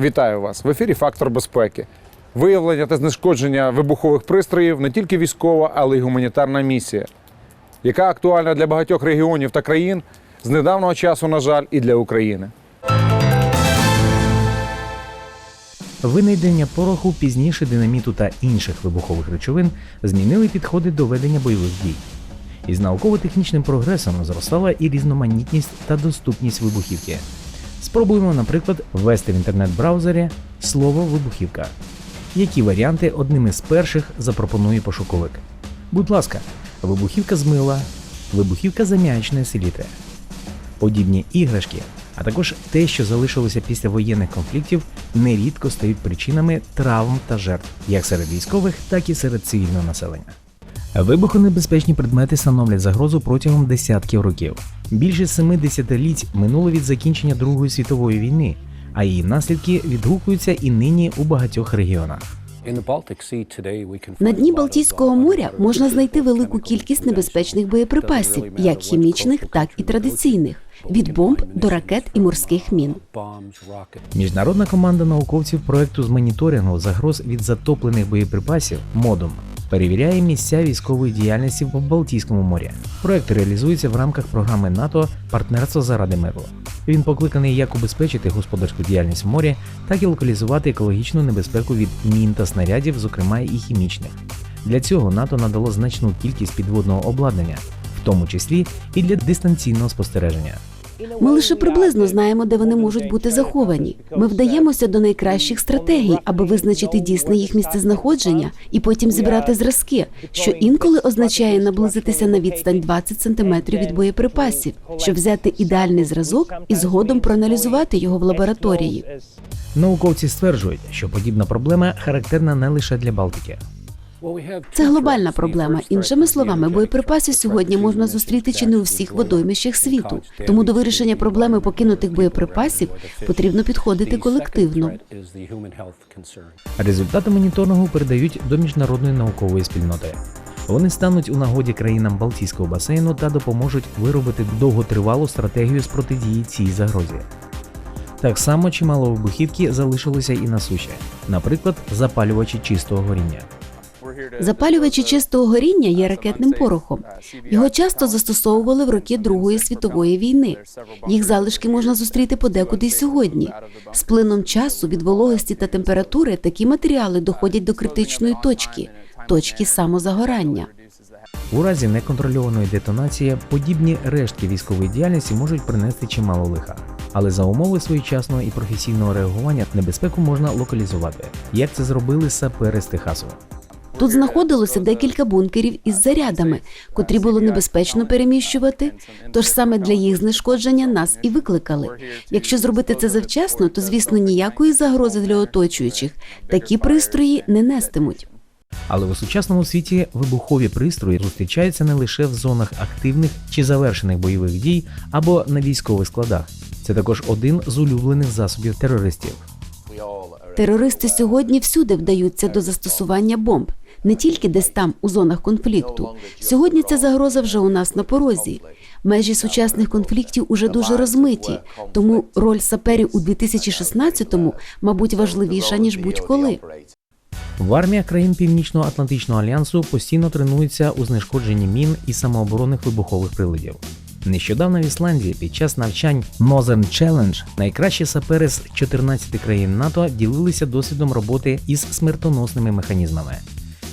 Вітаю вас в ефірі Фактор безпеки. Виявлення та знешкодження вибухових пристроїв не тільки військова, але й гуманітарна місія, яка актуальна для багатьох регіонів та країн з недавнього часу, на жаль, і для України. Винайдення пороху, пізніше динаміту та інших вибухових речовин змінили підходи до ведення бойових дій. Із науково-технічним прогресом зростала і різноманітність та доступність вибухівки. Спробуємо, наприклад, ввести в інтернет-браузері слово вибухівка. Які варіанти одним із перших запропонує пошуковик? Будь ласка, вибухівка з мила, вибухівка з аміачної. Подібні іграшки, а також те, що залишилося після воєнних конфліктів, нерідко стають причинами травм та жертв як серед військових, так і серед цивільного населення. Вибухонебезпечні предмети становлять загрозу протягом десятків років. Більше семи десятиліть минуло від закінчення Другої світової війни, а її наслідки відгукуються і нині у багатьох регіонах. На дні Балтійського моря можна знайти велику кількість небезпечних боєприпасів, як хімічних, так і традиційних, від бомб до ракет і морських мін. Міжнародна команда науковців проекту з моніторингу загроз від затоплених боєприпасів модум перевіряє місця військової діяльності в Балтійському морі. Проект реалізується в рамках програми НАТО Партнерство заради миру. Він покликаний як убезпечити господарську діяльність в морі, так і локалізувати екологічну небезпеку від мін та снарядів, зокрема і хімічних. Для цього НАТО надало значну кількість підводного обладнання, в тому числі і для дистанційного спостереження. Ми лише приблизно знаємо, де вони можуть бути заховані. Ми вдаємося до найкращих стратегій, аби визначити дійсне їх місцезнаходження і потім зібрати зразки, що інколи означає наблизитися на відстань 20 сантиметрів від боєприпасів, щоб взяти ідеальний зразок і згодом проаналізувати його в лабораторії. Науковці стверджують, що подібна проблема характерна не лише для Балтики. Це глобальна проблема. Іншими словами, боєприпаси сьогодні можна зустріти чи не у всіх водоймищах світу. Тому до вирішення проблеми покинутих боєприпасів потрібно підходити колективно. Результати моніторингу передають до міжнародної наукової спільноти. Вони стануть у нагоді країнам Балтійського басейну та допоможуть виробити довготривалу стратегію з протидії цій загрозі. Так само чимало вибухівки залишилося і на суші, наприклад, запалювачі чистого горіння. Запалювачі чистого горіння є ракетним порохом. Його часто застосовували в роки Другої світової війни. Їх залишки можна зустріти подекуди й сьогодні. З плином часу від вологості та температури такі матеріали доходять до критичної точки точки самозагорання. У разі неконтрольованої детонації подібні рештки військової діяльності можуть принести чимало лиха. Але за умови своєчасного і професійного реагування небезпеку можна локалізувати, як це зробили сапери з Техасу. Тут знаходилося декілька бункерів із зарядами, котрі було небезпечно переміщувати. Тож саме для їх знешкодження нас і викликали. Якщо зробити це завчасно, то звісно ніякої загрози для оточуючих такі пристрої не нестимуть. Але у сучасному світі вибухові пристрої зустрічаються не лише в зонах активних чи завершених бойових дій або на військових складах. Це також один з улюблених засобів терористів. Терористи сьогодні всюди вдаються до застосування бомб, не тільки десь там, у зонах конфлікту. Сьогодні ця загроза вже у нас на порозі. Межі сучасних конфліктів уже дуже розмиті, тому роль саперів у 2016-му, мабуть, важливіша ніж будь-коли. В арміях країн Північно-Атлантичного альянсу постійно тренуються у знешкодженні мін і самооборонних вибухових приладів. Нещодавно в Ісландії під час навчань Northern Challenge найкращі сапери з 14 країн НАТО ділилися досвідом роботи із смертоносними механізмами.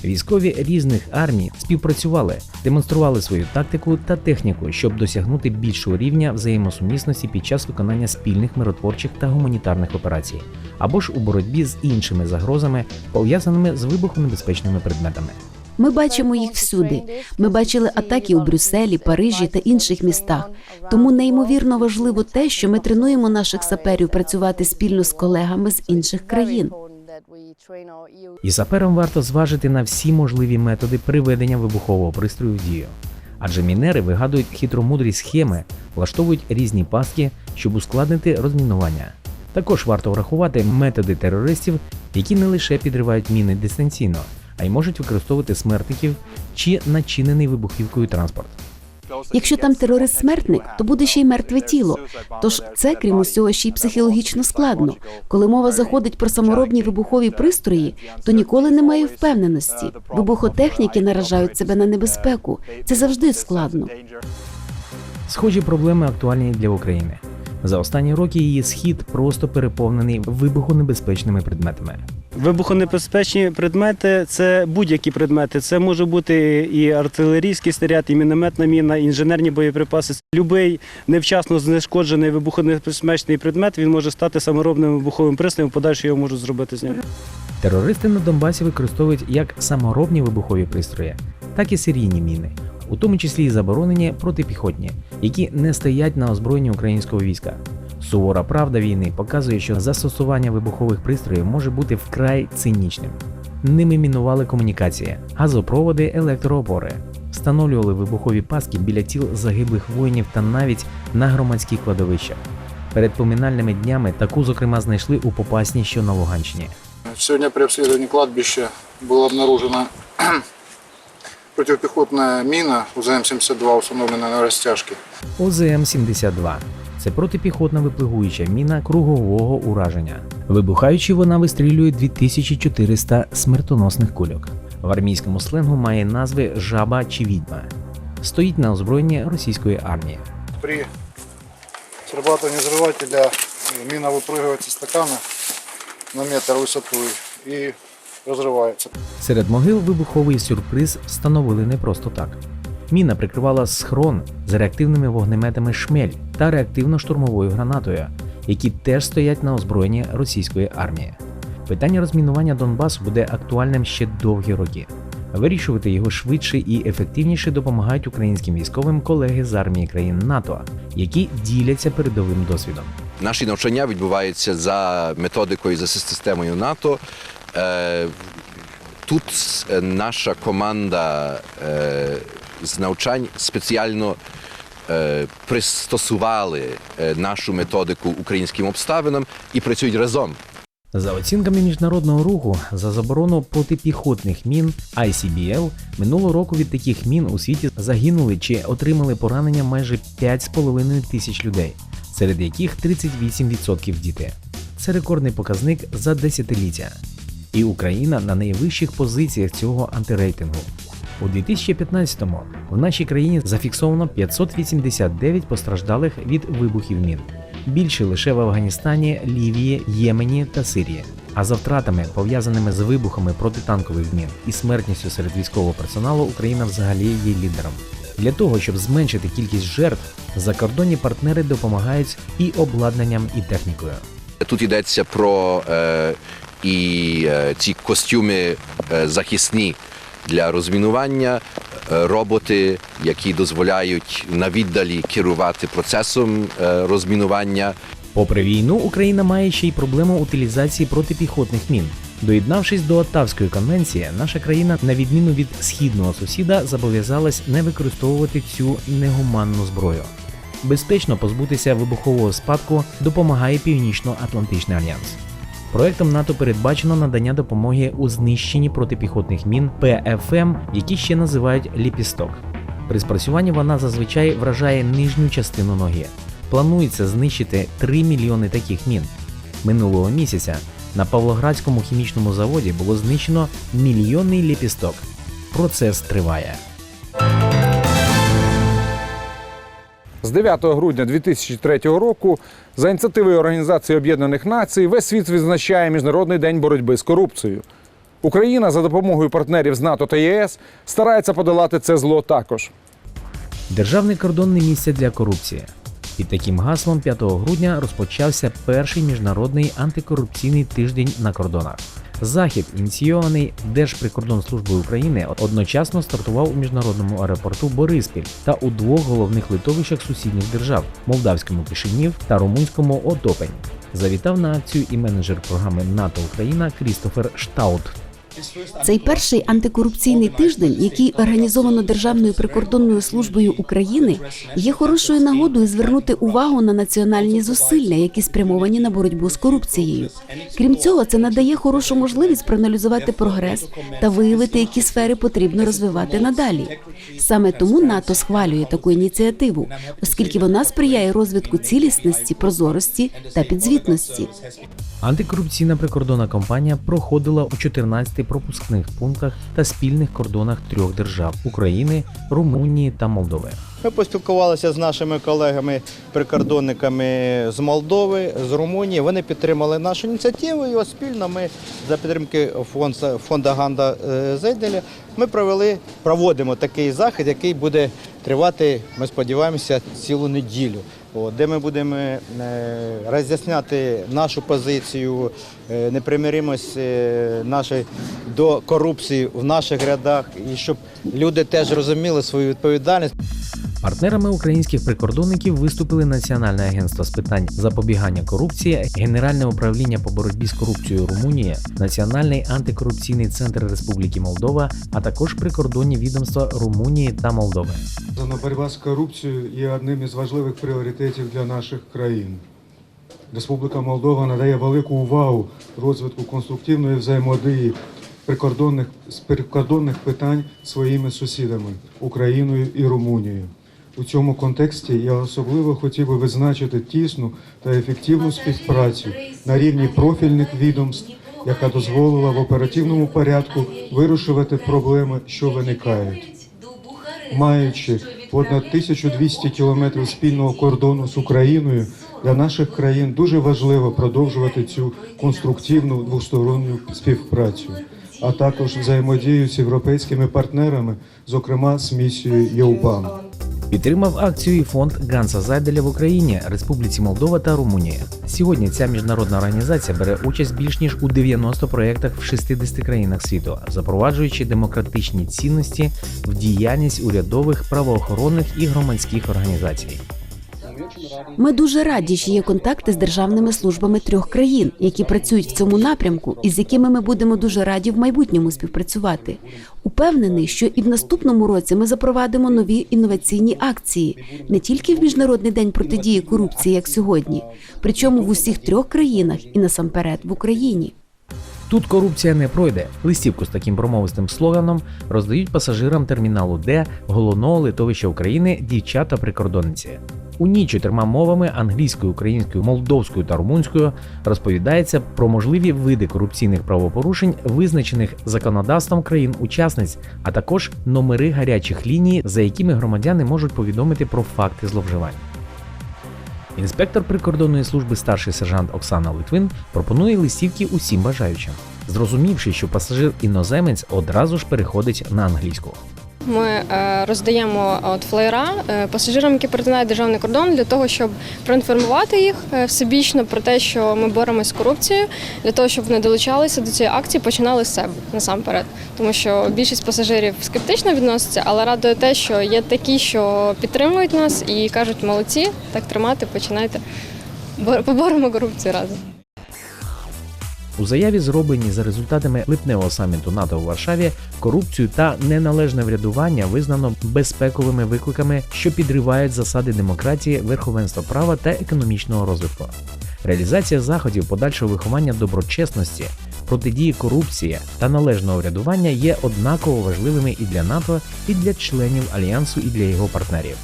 Військові різних армій співпрацювали, демонстрували свою тактику та техніку, щоб досягнути більшого рівня взаємосумісності під час виконання спільних миротворчих та гуманітарних операцій, або ж у боротьбі з іншими загрозами, пов'язаними з вибухонебезпечними предметами. Ми бачимо їх всюди. Ми бачили атаки у Брюсселі, Парижі та інших містах. Тому неймовірно важливо те, що ми тренуємо наших саперів працювати спільно з колегами з інших країн. І саперам варто зважити на всі можливі методи приведення вибухового пристрою в дію. Адже мінери вигадують хитромудрі схеми, влаштовують різні пастки, щоб ускладнити розмінування. Також варто врахувати методи терористів, які не лише підривають міни дистанційно, а й можуть використовувати смертників чи начинений вибухівкою транспорт. Якщо там терорист смертник, то буде ще й мертве тіло. Тож це, крім усього, ще й психологічно складно. Коли мова заходить про саморобні вибухові пристрої, то ніколи немає впевненості. Вибухотехніки наражають себе на небезпеку. Це завжди складно. Схожі проблеми актуальні для України. За останні роки її схід просто переповнений вибухонебезпечними предметами. Вибухонебезпечні предмети це будь-які предмети. Це може бути і артилерійський снаряд, і мінометна міна, і інженерні боєприпаси. Любий невчасно знешкоджений вибухонебезпечний предмет він може стати саморобним вибуховим пристроєм, подальше його можуть зробити з нього. Терористи на Донбасі використовують як саморобні вибухові пристрої, так і серійні міни, у тому числі і заборонені протипіхотні, які не стоять на озброєнні українського війська. Сувора правда війни показує, що застосування вибухових пристроїв може бути вкрай цинічним. Ними мінували комунікації, газопроводи, електроопори, встановлювали вибухові паски біля тіл загиблих воїнів та навіть на громадських кладовищах. Перед поминальними днями таку, зокрема, знайшли у Попасні, що на Луганщині. Сегодня при обследовании кладбища была обнаружена противопехотная мина УЗМ-72, установленная на растяжке. ОЗМ-72 це протипіхотна виплигуюча міна кругового ураження. Вибухаючи, вона вистрілює 2400 смертоносних кульок. В армійському сленгу має назви жаба чи відьма. Стоїть на озброєнні російської армії. При срабатывании взрывателя э, мина выпрыгивает со стакана на метр высотой и разрывается. Серед могил вибуховий сюрприз встановили не просто так. Міна прикривала схрон з реактивними вогнеметами шмель та реактивно-штурмовою гранатою, які теж стоять на озброєнні російської армії. Питання розмінування Донбасу буде актуальним ще довгі роки. Вирішувати його швидше і ефективніше допомагають українським військовим колеги з армії країн НАТО, які діляться передовим досвідом. Наші навчання відбуваються за методикою, за системою НАТО. Е, Тут е, наша команда е, з навчань спеціально пристосували е, нашу методику українським обставинам і працюють разом. За оцінками міжнародного руху за заборону протипіхотних мін ICBL, минулого року від таких мін у світі загинули чи отримали поранення майже 5,5 тисяч людей, серед яких 38% діти. Це рекордний показник за десятиліття. І Україна на найвищих позиціях цього антирейтингу. У 2015-му в нашій країні зафіксовано 589 постраждалих від вибухів мін. Більше лише в Афганістані, Лівії, Ємені та Сирії. А за втратами, пов'язаними з вибухами протитанкових мін і смертністю серед військового персоналу, Україна взагалі є лідером. Для того, щоб зменшити кількість жертв, закордонні партнери допомагають і обладнанням, і технікою. Тут йдеться про е, і е, ці костюми е, захисні для розмінування, е, роботи, які дозволяють на віддалі керувати процесом е, розмінування. Попри війну, Україна має ще й проблему утилізації протипіхотних мін. Доєднавшись до Оттавської конвенції, наша країна, на відміну від східного сусіда, зобов'язалась не використовувати цю негуманну зброю. Безпечно позбутися вибухового спадку допомагає Північно-Атлантичний альянс. Проектом НАТО передбачено надання допомоги у знищенні протипіхотних мін ПФМ, які ще називають ліпісток. При спрацюванні вона зазвичай вражає нижню частину ноги. Планується знищити 3 мільйони таких мін. Минулого місяця на Павлоградському хімічному заводі було знищено мільйонний ліпісток. Процес триває. З 9 грудня 2003 року за ініціативою Організації Об'єднаних Націй весь світ відзначає Міжнародний день боротьби з корупцією. Україна за допомогою партнерів з НАТО та ЄС старається подолати це зло також. Державний кордон не місце для корупції. Під таким гаслом 5 грудня розпочався перший міжнародний антикорупційний тиждень на кордонах. Захід, ініційований Держприкордонслужбою України, одночасно стартував у міжнародному аеропорту Бориспіль та у двох головних литовищах сусідніх держав молдавському Кишинів та румунському Отопень. Завітав на акцію і менеджер програми НАТО Україна Крістофер Штаут. Цей перший антикорупційний тиждень, який організовано Державною прикордонною службою України, є хорошою нагодою звернути увагу на національні зусилля, які спрямовані на боротьбу з корупцією. Крім цього, це надає хорошу можливість проаналізувати прогрес та виявити, які сфери потрібно розвивати надалі. Саме тому НАТО схвалює таку ініціативу, оскільки вона сприяє розвитку цілісності, прозорості та підзвітності. Антикорупційна прикордонна кампанія проходила у 14 пропускних пунктах та спільних кордонах трьох держав України, Румунії та Молдови. Ми поспілкувалися з нашими колегами-прикордонниками з Молдови, з Румунії. Вони підтримали нашу ініціативу. І от спільно ми за підтримки фонду, Ганда е, Зейделя ми провели, проводимо такий захід, який буде тривати, ми сподіваємося, цілу неділю. Де ми будемо е, роз'ясняти нашу позицію, е, непримиримость нашої до корупції в наших рядах, і щоб люди теж розуміли свою відповідальність. Партнерами українських прикордонників виступили Національне агентство з питань запобігання корупції, Генеральне управління по боротьбі з корупцією Румунії, Національний антикорупційний центр Республіки Молдова, а також прикордонні відомства Румунії та Молдови. Боротьба з корупцією є одним із важливих пріоритетів для наших країн. Республіка Молдова надає велику увагу розвитку конструктивної взаємодії прикордонних, з прикордонних питань своїми сусідами Україною і Румунією. У цьому контексті я особливо хотів би визначити тісну та ефективну співпрацю на рівні профільних відомств, яка дозволила в оперативному порядку вирішувати проблеми, що виникають. маючи понад 1200 кілометрів спільного кордону з Україною, для наших країн дуже важливо продовжувати цю конструктивну двосторонню співпрацю, а також взаємодію з європейськими партнерами, зокрема з місією ЄУБАМ. Підтримав акцію і фонд Ганса Зайделя в Україні, Республіці Молдова та Румунія. Сьогодні ця міжнародна організація бере участь більш ніж у 90 проєктах в 60 країнах світу, запроваджуючи демократичні цінності в діяльність урядових, правоохоронних і громадських організацій. Ми дуже раді, що є контакти з державними службами трьох країн, які працюють в цьому напрямку, і з якими ми будемо дуже раді в майбутньому співпрацювати. Упевнений, що і в наступному році ми запровадимо нові інноваційні акції не тільки в міжнародний день протидії корупції, як сьогодні, причому в усіх трьох країнах і насамперед в Україні. Тут корупція не пройде. Листівку з таким промовистим слоганом роздають пасажирам терміналу Д головного литовища України дівчата-прикордонниці. У ній чотирма мовами англійською, українською, молдовською та румунською розповідається про можливі види корупційних правопорушень, визначених законодавством країн-учасниць, а також номери гарячих ліній, за якими громадяни можуть повідомити про факти зловживань. Інспектор прикордонної служби старший сержант Оксана Литвин пропонує листівки усім бажаючим, зрозумівши, що пасажир іноземець одразу ж переходить на англійську. Ми е, роздаємо от флеєра е, пасажирам, які перетинають державний кордон, для того, щоб проінформувати їх е, всебічно про те, що ми боремося з корупцією, для того, щоб вони долучалися до цієї акції, починали з себе насамперед. Тому що більшість пасажирів скептично відносяться, але радує те, що є такі, що підтримують нас і кажуть, молодці, так тримати, починайте. Бо- Поборемо корупцію разом. У заяві, зробленій за результатами липневого саміту НАТО у Варшаві, корупцію та неналежне врядування визнано безпековими викликами, що підривають засади демократії, верховенства права та економічного розвитку. Реалізація заходів подальшого виховання доброчесності, протидії корупції та належного врядування є однаково важливими і для НАТО, і для членів альянсу, і для його партнерів.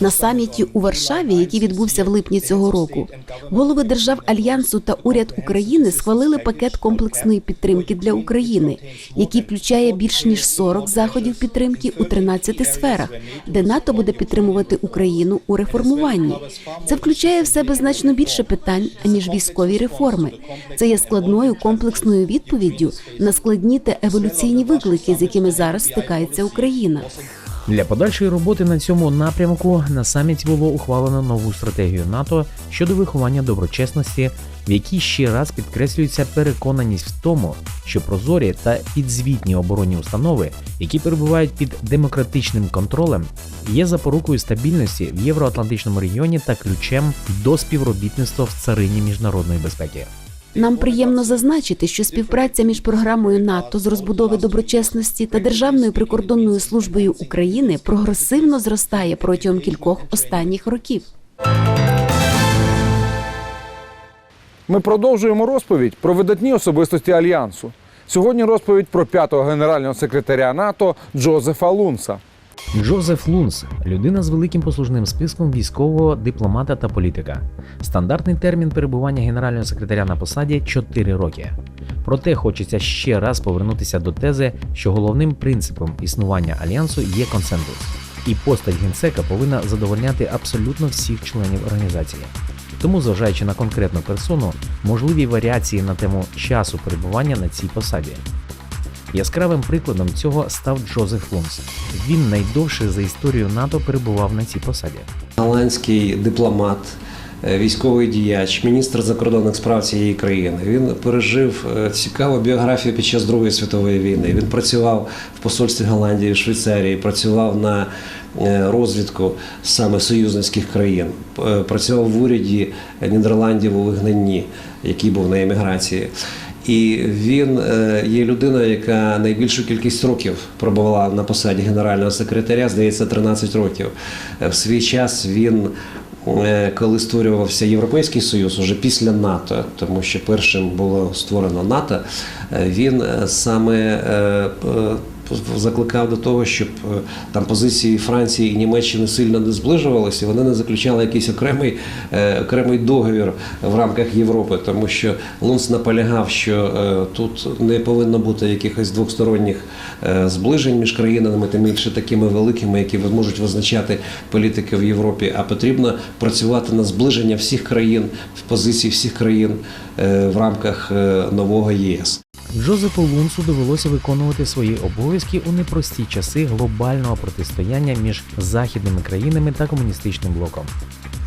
На саміті у Варшаві, який відбувся в липні цього року, голови держав альянсу та уряд України схвалили пакет комплексної підтримки для України, який включає більш ніж 40 заходів підтримки у 13 сферах, де НАТО буде підтримувати Україну у реформуванні. Це включає в себе значно більше питань аніж військові реформи. Це є складною комплексною відповіддю на складні та еволюційні виклики, з якими зараз стикається Україна. Для подальшої роботи на цьому напрямку на саміті було ухвалено нову стратегію НАТО щодо виховання доброчесності, в якій ще раз підкреслюється переконаність в тому, що прозорі та підзвітні оборонні установи, які перебувають під демократичним контролем, є запорукою стабільності в євроатлантичному регіоні та ключем до співробітництва в царині міжнародної безпеки. Нам приємно зазначити, що співпраця між програмою НАТО з розбудови доброчесності та Державною прикордонною службою України прогресивно зростає протягом кількох останніх років. Ми продовжуємо розповідь про видатні особистості альянсу. Сьогодні розповідь про п'ятого генерального секретаря НАТО Джозефа Лунса. Джозеф Лунс людина з великим послужним списком військового дипломата та політика. Стандартний термін перебування генерального секретаря на посаді 4 роки. Проте хочеться ще раз повернутися до тези, що головним принципом існування альянсу є консенсус, і постать генсека повинна задовольняти абсолютно всіх членів організації. Тому, зважаючи на конкретну персону, можливі варіації на тему часу перебування на цій посаді. Яскравим прикладом цього став Джозеф Лунс. Він найдовше за історію НАТО перебував на цій посаді. голландський дипломат, е, військовий діяч, міністр закордонних справ цієї країни. Він пережив е, цікаву біографію під час Другої світової війни. Він працював в посольстві Голландії, в Швейцарії, працював на е, розвідку саме союзницьких країн, працював в уряді Нідерландів у вигнанні, який був на еміграції. І він е, є людиною, яка найбільшу кількість років пробувала на посаді генерального секретаря, здається, 13 років. Е, В свій час він, е, коли створювався Європейський Союз, уже після НАТО, тому що першим було створено НАТО, він саме закликав до того, щоб е, там позиції Франції і Німеччини сильно не зближувалися, вони не заключали якийсь окремий, е, окремий договір в рамках Європи, тому що Лунс наполягав, що е, тут не повинно бути якихось двосторонніх е, зближень між країнами, тим більше такими великими, які можуть визначати політики в Європі, а потрібно працювати на зближення всіх країн, в позиції всіх країн в рамках нового ЄС. Джозефу Лунсу довелося виконувати свої обов'язки у непрості часи глобального протистояння між західними країнами та комуністичним блоком.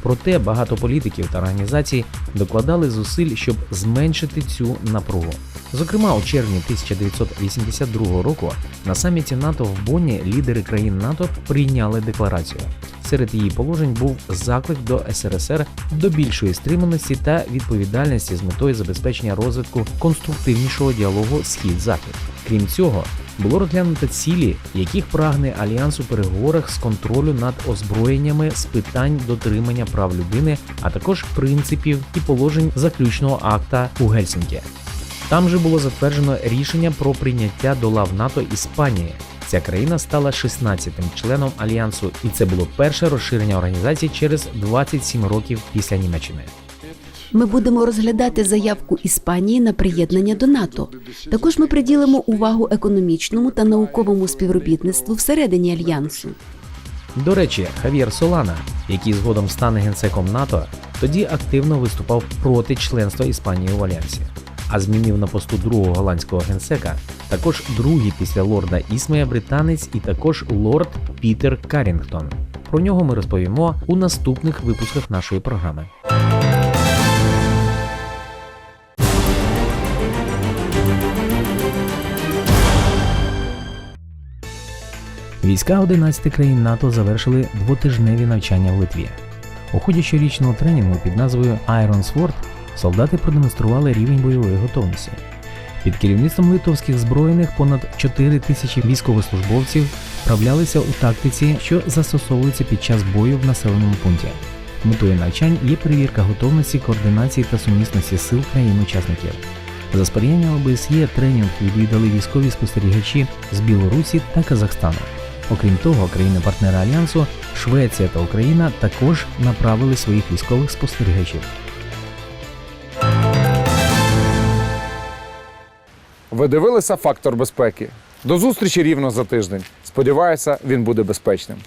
Проте багато політиків та організацій докладали зусиль, щоб зменшити цю напругу. Зокрема, у червні 1982 року на саміті НАТО в Бонні лідери країн НАТО прийняли декларацію. Серед її положень був заклик до СРСР до більшої стриманості та відповідальності з метою забезпечення розвитку конструктивнішого діалогу Схід-Захід. Крім цього, було розглянуто цілі, яких прагне альянс у переговорах з контролю над озброєннями з питань дотримання прав людини, а також принципів і положень заключного акта у Гельсінкі. Там же було затверджено рішення про прийняття до лав НАТО Іспанії. Ця країна стала 16-тим членом альянсу, і це було перше розширення організації через 27 років після Німеччини. Ми будемо розглядати заявку Іспанії на приєднання до НАТО. Також ми приділимо увагу економічному та науковому співробітництву всередині альянсу. До речі, Хав'єр Солана, який згодом стане генсеком НАТО, тоді активно виступав проти членства Іспанії у альянсі, а змінив на посту другого голландського генсека також другий після лорда Ісмея британець і також лорд Пітер Карінгтон. Про нього ми розповімо у наступних випусках нашої програми. Війська 11 країн НАТО завершили двотижневі навчання в Литві. У ході щорічного тренінгу під назвою Iron Sword солдати продемонстрували рівень бойової готовності. Під керівництвом литовських збройних понад 4 тисячі військовослужбовців вправлялися у тактиці, що застосовується під час бою в населеному пункті. Метою навчань є перевірка готовності, координації та сумісності сил країн-учасників. За сприяння ОБСЄ тренінг відвідали військові спостерігачі з Білорусі та Казахстану. Окрім того, країни-партнери альянсу, Швеція та Україна також направили своїх військових спостерігачів. Ви дивилися фактор безпеки. До зустрічі рівно за тиждень. Сподіваюся, він буде безпечним.